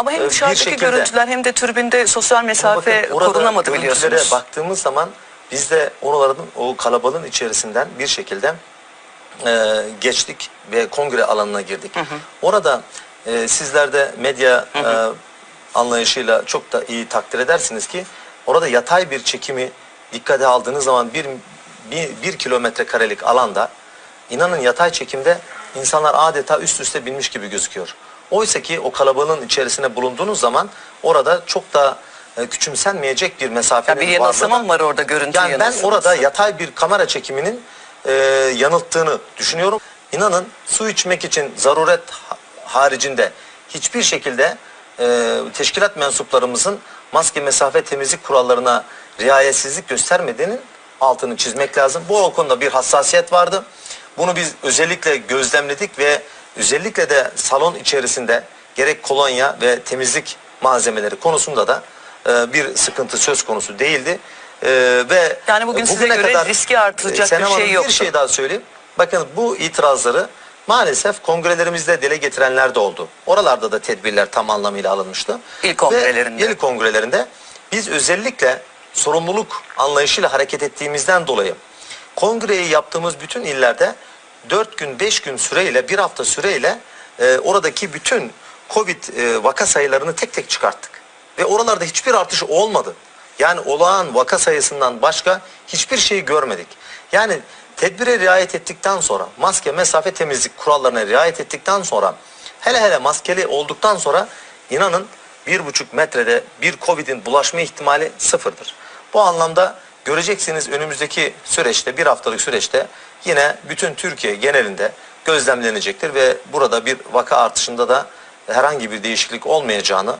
Ama hem e, bir dışarıdaki şekilde- görüntüler hem de türbinde sosyal mesafe Bakın korunamadı biliyorsunuz. baktığımız zaman biz de oraların o kalabalığın içerisinden bir şekilde e, geçtik ve kongre alanına girdik. Orada e, sizler de medya e, anlayışıyla çok da iyi takdir edersiniz ki orada yatay bir çekimi dikkate aldığınız zaman bir, bir, bir kilometre karelik alanda inanın yatay çekimde insanlar adeta üst üste binmiş gibi gözüküyor. Oysa ki o kalabalığın içerisine bulunduğunuz zaman orada çok da e, küçümsenmeyecek bir mesafenin bir varlığı yanılsama da- mı var orada görüntü yani ben yanılsaması? orada yatay bir kamera çekiminin e, yanılttığını düşünüyorum. İnanın su içmek için zaruret ha- haricinde hiçbir şekilde e, teşkilat mensuplarımızın maske mesafe temizlik kurallarına riayetsizlik göstermediğinin altını çizmek lazım. Bu konuda bir hassasiyet vardı. Bunu biz özellikle gözlemledik ve özellikle de salon içerisinde gerek kolonya ve temizlik malzemeleri konusunda da e, bir sıkıntı söz konusu değildi. E, ve Yani bugün size göre kadar, riski artıracak e, Senem bir şey yoktu. Bir şey daha söyleyeyim. Bakın bu itirazları maalesef kongrelerimizde dile getirenler de oldu. Oralarda da tedbirler tam anlamıyla alınmıştı. İlk kongrelerinde. Ve ilk kongrelerinde biz özellikle sorumluluk anlayışıyla hareket ettiğimizden dolayı kongreyi yaptığımız bütün illerde 4 gün 5 gün süreyle bir hafta süreyle e, oradaki bütün Covid e, vaka sayılarını tek tek çıkarttık. Ve oralarda hiçbir artış olmadı. Yani olağan vaka sayısından başka hiçbir şeyi görmedik. Yani tedbire riayet ettikten sonra maske, mesafe, temizlik kurallarına riayet ettikten sonra hele hele maskeli olduktan sonra inanın bir buçuk metrede bir Covid'in bulaşma ihtimali sıfırdır. Bu anlamda göreceksiniz önümüzdeki süreçte bir haftalık süreçte yine bütün Türkiye genelinde gözlemlenecektir ve burada bir vaka artışında da herhangi bir değişiklik olmayacağını